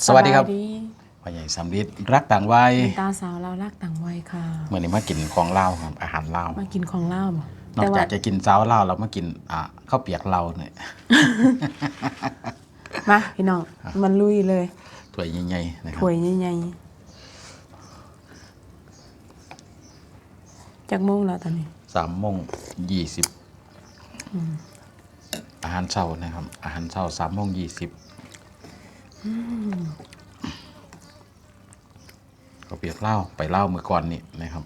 สวัสดีครับสายพ่อใหญ่สำลิดรักต่างวัยเป็นตาสาวเราวรักต่างวัยค่ะเมื่อนี้มากินของเล่าวครับอาหารเล่าวมากินของเล่าบ่นอกจากจะกินเจ้าเล่าวเรามากินอ่าข้าวเปียกเล่าวเนี่ยมาพี่น้องมันลุยเลยถ้วยใหญ่ๆนะครับถ้วยใหญ่ๆจากโมงแล้วตอนนี้สามโมงยี่สิบอาหารเช้านะครับ อาหารเช้าสามโมงยี่สิบ ข้าวเปียกเล่าวไปเล่าวเมื่อก่อนนี่นะครับ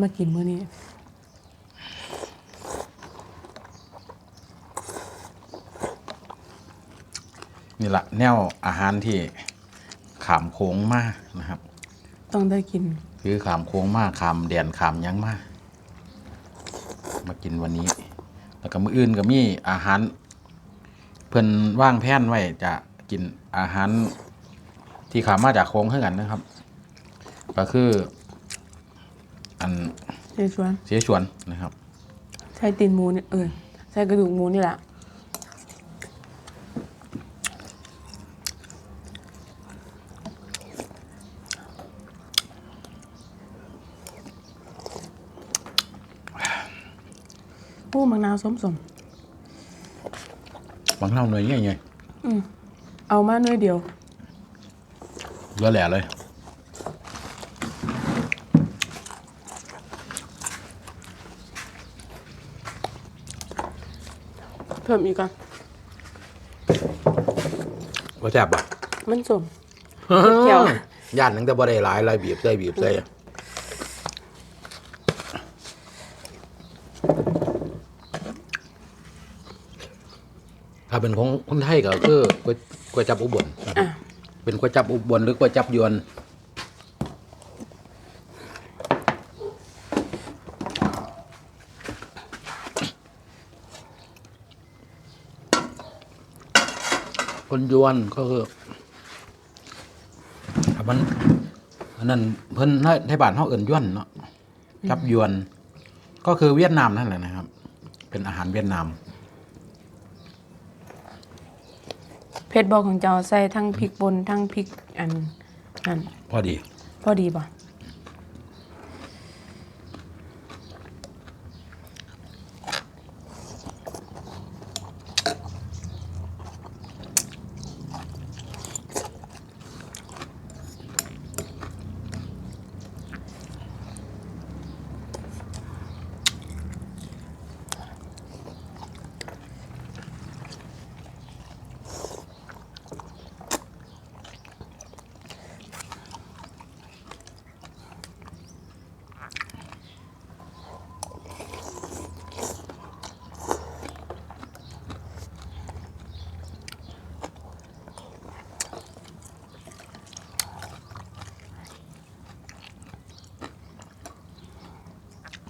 มากินมื้อนี้นี่แหละแนวอาหารที่ขามโค้งมากนะครับ ต้องได้กิน คือขามโค้งมากขามแดนขามหยังมาก มากินวันนี้ แล้วก็มื้ออื่นก็มีอาหาร เพิ่นว่างแผนไว้จะ กินอาหารที่ขามมาจากโค้งเท่ากันนะครับ ก็คือ อันเจชวนเสียชวนนะครับ ใช้ตีนหมูเนี่ยเออใช้กระดูกหมูนี่แหละโอ้มังนาวสมสม บางเท่าหน่วยใหญ่ เอามาหน่อยเดียวๆเหลือแหล่เลย เพิ่มอีกก่อนว่าแซ่บบ่มันสม เกี่ยว ย่านนังแต่บ่ได้หลายหลายบีบใส่บีบใส่ถ้าเป็นของคนไทยก็คือก๋วย ก๋วยจับอุบลนะครับอะ เป็นก๋วยจับอุบลหรือก๋วยจับยวนคนยวนก็คืออะมันอันนั้นเพิ่นในในบ้านเขาเอิ่นยวนเนาะจับยวน ก็คือเวียดนามนั่นแหละนะครับ เป็นอาหารเวียดนาม เพชรบอกของเจ้าใส่ทั้งพริกป่นทั้งพริกอันนั่นพอดี พอดีป่ะ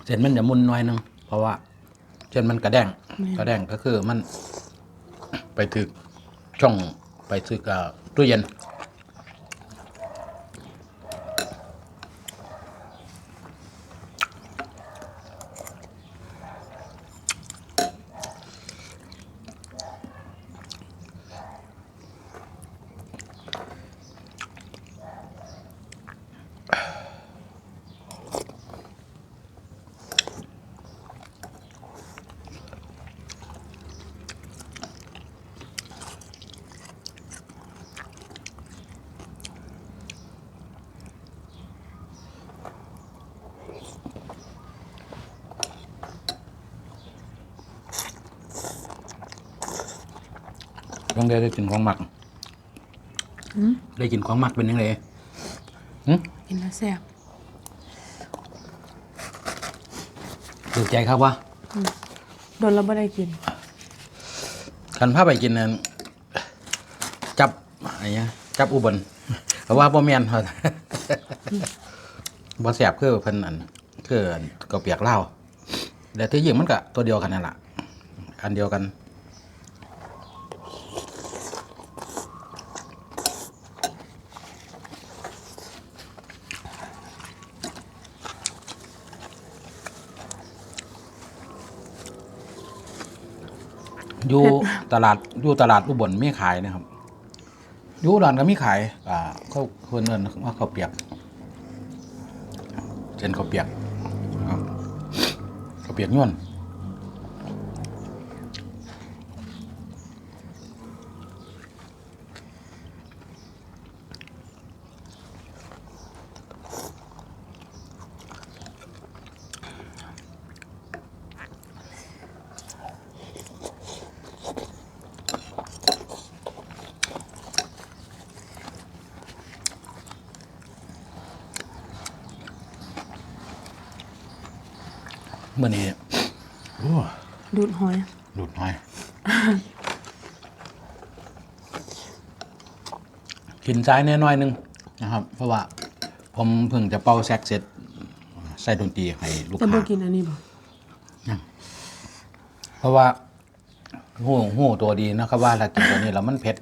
เส้นมันจะมุนหน้อยหนึงเพราะว่าเส้นมันกระแดงกระแดงก็คือมัน ไปถึกช่องไปถึกเอ่อตู้เย็น ต้องได้ได้กินของหมักได้กินของหมักเป็นยังไงหึกินแล้วแซ่บถูกใจครับวะโดนแล้วไม่ได้กินคันพาไปกินนั่นจับอะไรเงี้ยจับอุบลเพราะว่าบ่แม่นเขาบ่แสบคือเพิ่นอันคืออันก็เปียกเหล้าแต่ที่จริงมันก็ตัวเดียวกันนั่นแหละอันเดียวกัน อยู่ตลาดอยู่ตลาดอุบลไม่ขายนะครับอยูอุดอนก็มีขายอ่าเขาเพิ่นเอิ้นว่าข้าวเปียกเช่นข้าวเปียกครับข้าวเปียกย่วนเมื่อนี้โอ้ ดูดหอย ดูดหน่อย กินซ้ายแน่น้อยหนึงนะครับ เพราะว่า ผมเพิ่งจะเป่าแซกเสร็จ ใส่ดนตรีให้ลูกแต่บ่ค้ากินอันนี้บ่เพราะว่าหูหูตัวดีนะครับ ว่าถ้ากินตัวนี้แล้วมันเผ็ด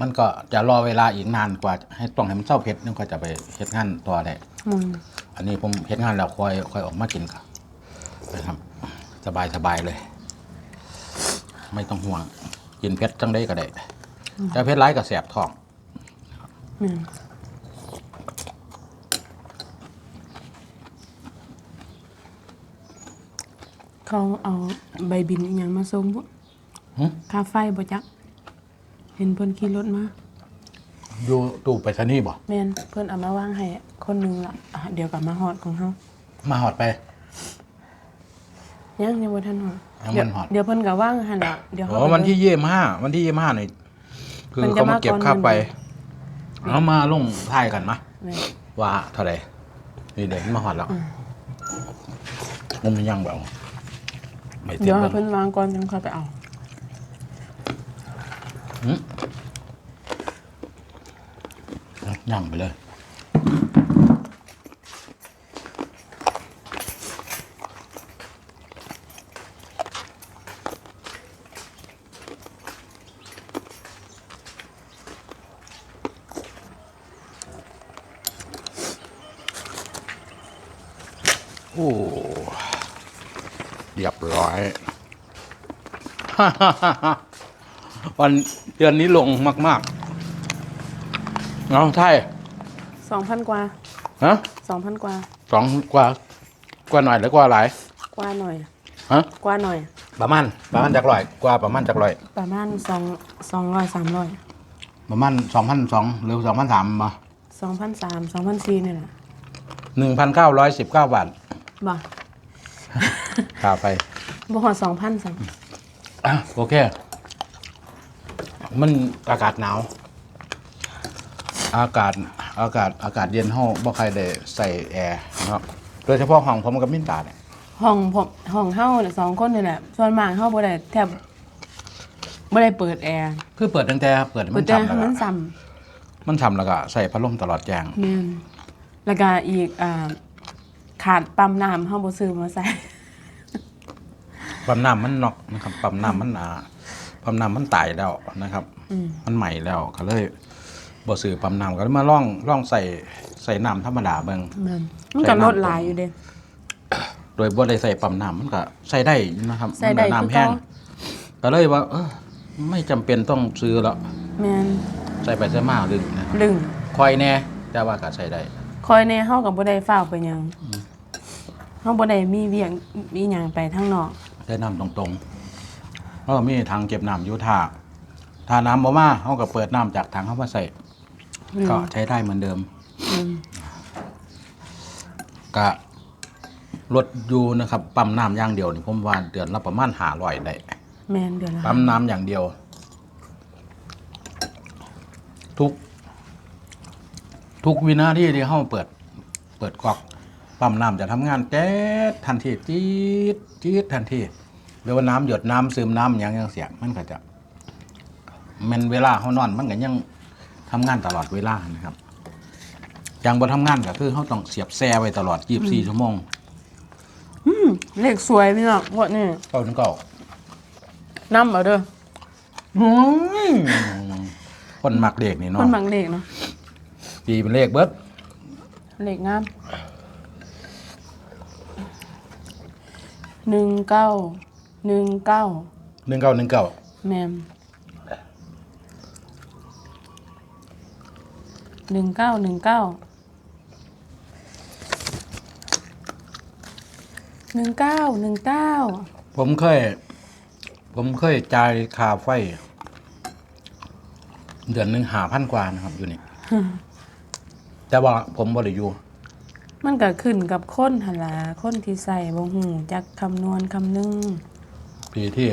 มันก็จะรอเวลาอีกนานกว่า ให้ต้องให้มันเศร้าเผ็ดนึงก็จะไปเฮ็ดงานต่อได้อืมอันนี้ผมเฮ็ดงานแล้วค่อยค่อยออกมากินครับนะครับ สบายสบายเลย ไม่ต้องห่วง กินเผ็ดจังได้ก็ได้แต่เผ็ดร้ายก็แสบท้องแม่นเขาเอาใบบินอีหยังมาส่งบ่หึค่าไฟบ่จัก เห็นเพิ่นขี่รถมาอยู่ตู้ไปสนีย์บ่แม่นเพิ่นเอามาวางให้คนหนึงละอะเดี๋ยวกลับมาฮอดของเฮามาหอดไป ยังยังบ่ทันฮอดยังบ่เดี๋ยวทันฮอด เดี๋ยวเพิ่นก็ว่างหั่นน่ะเดี๋ยวอ๋เฮาอวันที่ยี่สิบห้าวันที่ยี่สิบห้านี่คือมันจะเขามามาเก็บก่อนค่าวันไปหนึ่งเอามาลงท้ายกันมะแม่นว่าเท่าไหร่นี่เด็กมาหอดแล้วงมยังแบบไม่ติดเดี๋ยวให้เบิ่งเพิ่นวางก่อนจังค่อยไปเอาหืมยังไปเลย โอ้เรียบร้อย วันเดือนนี้ลงมากๆเอาใช่2,000กว่าฮะ2,000กว่าสองกว่ากว่าหน่อยหรือกว่าหลาย กว่าหน่อยฮะกว่าหน่อย ประมาณประมาณจากร้อยกว่าประมาณจากร้อย ประมาณ2 200 300ประมาณสองพันสองหรือสองพันสามมา2,300 2,400นี่แหละหนึ่งพันเก้าร้อยสิบเก้าบาท บ่ค่าไปบ่ฮอด2,000ซ้ํอะโอเค มันอากาศหนาว อากาศอากาศอากาศเย็นห้องบ่ใครได้ใส่แอร์นะครับโดยเฉพาะห้องผมกับมินตาเนี่ยห้องผมห้องเฮาเนี่ยสองคนนี่แหละส่วนมากเฮาบ่ได้แทบบ่ได้เปิดแอร์คือเปิดตั้งแต่เปิดให้เปิมัดนแต่ทำแล้วมัก็นซ้ำมันทำแล้วก็ใส่พัดลมตลอดแจ้งแม่นแล้วก็อีกอ่า ขาดปั๊มน้ำเฮาบ่ซื้อมาใส่ ปั๊มน้ำมันนอกนะครับปั๊มน้ำมันอ่าปั๊มน้ำมันตายแล้วนะครับ อืม มันใหม่แล้วก็เลยบ่ซื้อปั๊มน้ำก็เลยมาล่องล่องใส่ใส่น้ำธรรมดาเบิ่งแม่นมันก็ลดหลายอยู่เด้ โดยบ่ได้ใส่ปั๊มน้ำมันก็ใส่ได้นะครับใส่ได้มันก็คือน้ำแห้งเก่าก็เลยว่า เออไม่จำเป็นต้องซื้อแล้วแม่นใส่ไปใส่มาลึงนะครับลึงคอยแน่แต่ว่าก็ใส่ได้ คอยแน่เฮาก็บ่ได้ฟ้าวไปหยังเฮาบ่ได้มีเวียงมีหยังไปทางนอก ได้น้ำตรงๆแล้วก็มีถังเก็บน้ำอยู่ท่าถ้าน้ำบ่มาเฮาก็เปิดน้ำจากถังเข้ามาใส่อืม ก็ใช้ได้เหมือนเดิม อืมก็ลดอยู่นะครับปั๊มน้ำอย่างเดียวนี่ผมว่าเดือนละประมาณ500ได้แม่นเดือนละปั๊มน้ำอย่างเดียว ทุก ทุกวินาทีที่เฮาเปิด เปิดก๊อกปั๊มน้ำจะทำงานแจ๊ดทันทีจี๊ดจี๊ดทันทีหรือว่าน้ำหยดน้ำซึมน้ำอย่างยังเสียมันก็จะแมันเวลาเขานอนมันก็ยังทำงานตลอดเวลานะครับอย่างบ่ทำงานก็คือเขาต้องเสียบแซ่ไว้ตลอด24ชั่วโมงอืมเลขสวยพี่น้องพวกนี้เก้าถึงเก้านำเอาเด้ออืมคนมักเด็กนี่คเนาะนบางเลขเนาะ ตีเป็นเลขเบิดเลขงามหนึ่งเก้าหนึ่งเก้าหนึ่งเก้าหนึ่งเก้าแมมหนึ่งเก้าหนึ่งเก้าหนึ่งเก้าหนึ่งเก้าผมเคย ผมเคยจ่ายค่าไฟ เดือนหนึ่งหาพันกว่านะครับอยู่นี่ แต่ว่าผมบ่ได้อยู่มันก็ขึ้นกับคนหนละคนที่ใส่บ่หูจักคำนวณคำนึง ปีที่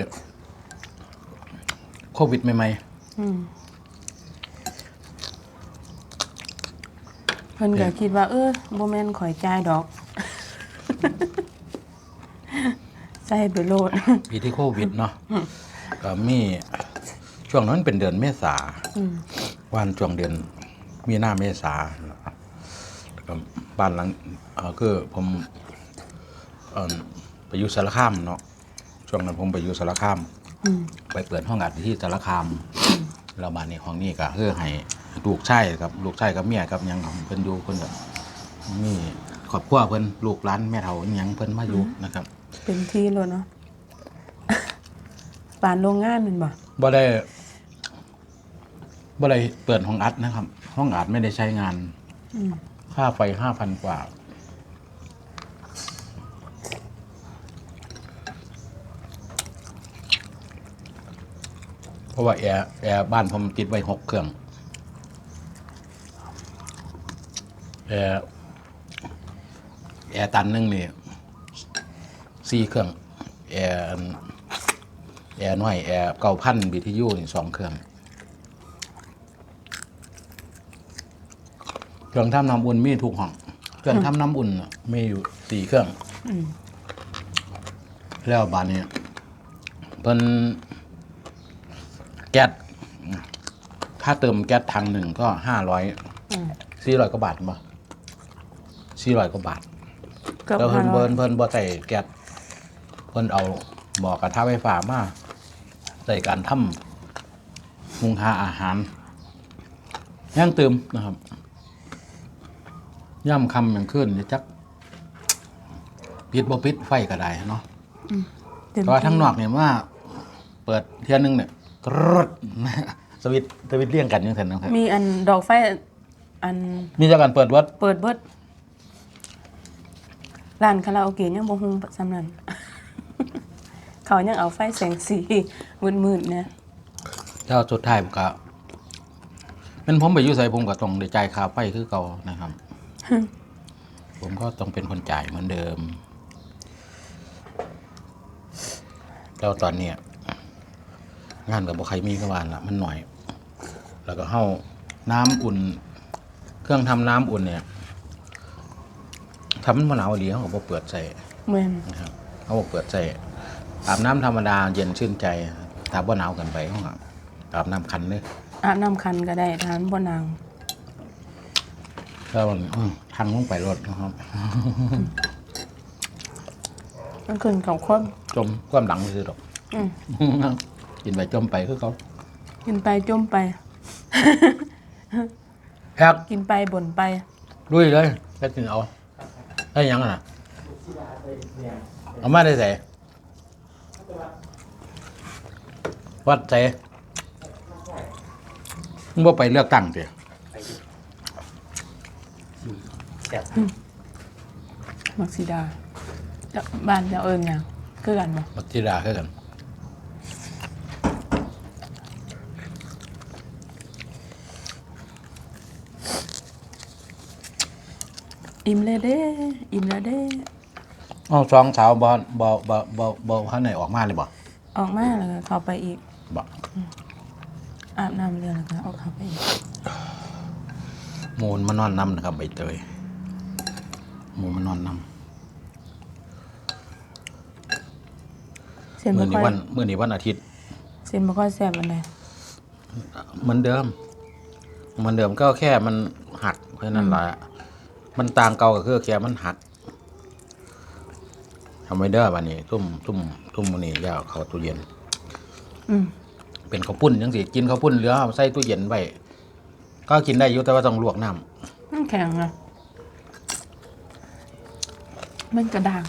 โควิดใหม่อืมเพิ่นก็คิดว่า เออบ่แม่นข่อยจ่ายดอก ใส่ไปโลด ๆปีที่โควิดเนาะก็มีช่วงนั้นเป็นเดือนเมษาอืม วันช่วงเดือนมีหน้าเมษาแล้วก็ บ้านหลังเออคือผมเอ่อไปอยู่สารคามเนาะช่วงนั้นผมไปอยู่สารคาม อืมไปเปิดห้องอัดที่สารคามเรามาในห้องนี้ก็เพื่อให้ลูกชายกับลูกชายกับเมียกับหยังเพิ่นอยู่เพิ่นก็มีครอบครัวเพิ่นลูกหลานแม่เฒ่าอิหยังเพิ่นมาอยู่นะครับเป็นที่โลดเนาะปานโรงงานแมันบ่บ่ได้บ่ได้เปิดห้องอัดนะครับ ห้องอัดไม่ได้ใช้งาน อืม ค่าไฟห้าพันกว่า เพราะว่าแอร์แอร์บ้านผมติดไว้หกเครื่อง แอร์แอร์ตันหนึงนี่สี่เครื่อง แอร์แอร์น้อย แอร์เก้าพันบีทียูนี่สองเครื่อง เครื่องทำน้ำอุ่นมีทุกห้องเครื่องทำน้ำอุ่นน่ะมีอยู่สี่เครื่องอืมแล้วบานนี้เพิ่นแก๊สถ้าเติมแก๊สถังหนึ่งก็ห้าร้อยอืมสี่ร้อยกว่าบาทบ่สี่ร้อยกว่าบาทเกือบแล้วเพิ่น500เพิ่นเพิ่นบ่ใส่แก๊สเพิ่นเอาหม้อกระทะไฟฟ้ามาใส่การทำหุงหาอาหารย่างเติมนะครับ ย่ำคำอย่างขึ้นจักปิดบ่ปิดไฟก็ได้เนาะเต็มแต่ว่าที่ทั้งนอกเนี่ยว่า เปิดเที่ยนึงเนี่ยกรดสวิตช์สวิตช์เลี่ยงกันยังไงนะครับมีอันดอกไฟอันมีจากการเปิดวัดเปิดเบิดร้านคาราโอเกะยังบ่ฮู้สำนั้นเขายังเอาไฟแสงสีมืดๆนะแล้วสุดท้ายผมก็เป็นผมไปอยู่ใส่ผมก็ต้องได้จ่ายค่าไฟคือเก่านะครับ ผมก็ต้องเป็นคนจ่ายเหมือนเดิม แล้วตอนเนี้ยงานกับบ่ใครมีก็วานละมันหน่อย แล้วก็เข้าน้ำอุ่น เครื่องทำน้ำอุ่นเนี่ยทำมันบ่หนาวดีเขาก็บ่เปิดใส่แม่นนะครับเขาบอกเปิดใจอาบน้ำธรรมดาเย็นชื่นใจถ้าบ่หนาวเกันไปเขาก็อาบน้ำคันเลยอาบน้ำคันก็ได้ทานบ่นาง ก็มันอื้อทางลงไปรถนะครับมันขึ้นกับคนจมความหลังไปซื้อดอกอืมกินไปจมไปคือเขากินไปจมไปแพ็กกินไปบ่นไปลุยเลยแค่กินเอาได้หยังอะน่ะเอามาได้ใส่วัดใส่มึงบ่ไปเลือกตั้งเถ อะมักซิดาจะบ้านจะเอิญหยังคือกันบ่มัจิดาคือกันอิ่มเลยเด้อิ่มแล้วเด้อ๋อสองสาวบ่บ่บ่บ่บ่ข้างในออกมาเลยบ่ออกมาแล้วก็เข้าไปอีกบ่อาบน้ำเรือแล้วก็ออกเข้าไปอีก มูลมานอนน้ำนะครับใบเตย มูลมานอนน้เส้นำบ่มื่อนี้ค่อยวันมื่อนี้วันอาทิตย์เส้นบ่ค่อยแซ่บอันใดเหมือนเดิมเหมือนเดิมก็แค่มันหักแค่นั้นแหละมันต่างเก่าก็คือแค่มันหักทำไมเด้อวันนี้ทุ่มทุ่มทุ่มมื้อนี้แล้วเขาตู้เย็น อืมเป็นข้าวปุ้นจังสิกินข้าวปุ้นเหลือเอาใส่ตู้เย็นไว้ก็กินได้อยู่แต่ว่าต้องลวกน้ำมันแข็งอะ มันกระด้าง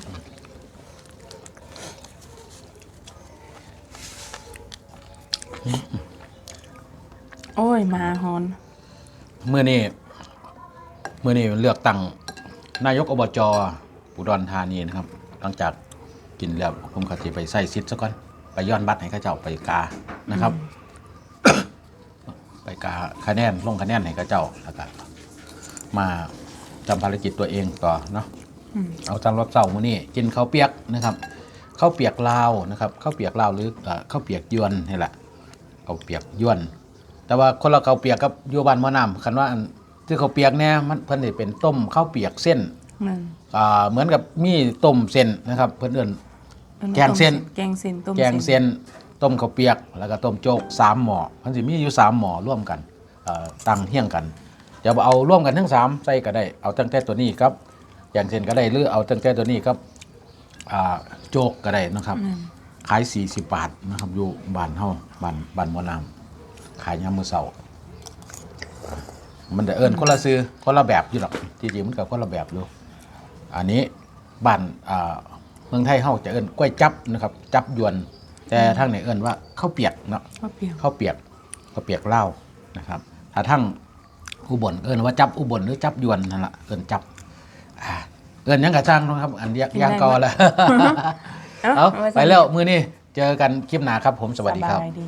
โอ้ยมาหอนเมื่อนี้เมื่อนี้เลือกตั้งนายกอบจอุดรธานีนะครับ หลังจากกินแล้วผมก็สิไปใส่ซิดซะก่อน ไปย้อนบัตรให้ข้าเจ้าไปกานะครับ ไปกาคะแนนลงคะแนนให้ข้าเจ้าแล้วก็มาทำภารกิจตัวเองต่อเนาะ เอาตามรอบเสาร์มื้อนี้กินข้าวเปียกนะครับข้าวเปียกลาวนะครับข้าวเปียกลาวหรือเอ่อข้าวเปียกยวนนี่แหละข้าวเปียกยวน แต่ว่าคนละข้าวเปียกกับอยูบ้านหมอน้ำคันว่าอันที่ข้าวเปียกเนี่ยมันเพิ่นสิเป็นต้มข้าวเปียกเส้นนั่นอ่าเหมือนกับมีต้มเส้นนะครับ เพิ่นเอิ้นอันนั้นแกงเส้นแกงเส้นต้มแกงเส้นต้มข้าวเปียก แล้วก็ต้มโจ๊กสามหม้อมันสิมีอยู่สามหม้อร่วมกันเอ่อตั้งเฮี้ยงกันจะเอาร่วมกันทั้งสามใส่ก็ได้เอาตั้งแต่ตัวนี้ครับ แกงเส้นก็ได้หรือเอาตั้งแต่ตัวนี้ครับอ่าโจ๊กก็ได้นะครับนั่นขาย 40 บาทนะครับ อยู่บ้านเฮาบ้านบ้านหมอน้ำขายยามมื้อเช้ามันจะเอิ้นคนละซื้อคนละแบบอยู่หรอกจริงๆมันก็คนละแบบอยู่อันนี้บ้านอ่าเมืองไทยเฮาจะเอิ้นกล้วยจับนะครับ จับยวน แต่ทางไหนเอิ้นว่าข้าวเปียกเนาะข้าวเปียกข้าวเปียกข้าวเปียกเหล้าวนะครับ ถ้าทั้งอุบลเอิ้นว่าจับอุบลหรือจับยวนนั่นละเอิ้นจับอ่า เอิ้นหยังกระช่างเนาะครับ อันเรียกย่างเกอแล้วเอาว้ไปแล้วมือนี้เจอกันคลิปหนาครับผมสวัสดีครับสบายดี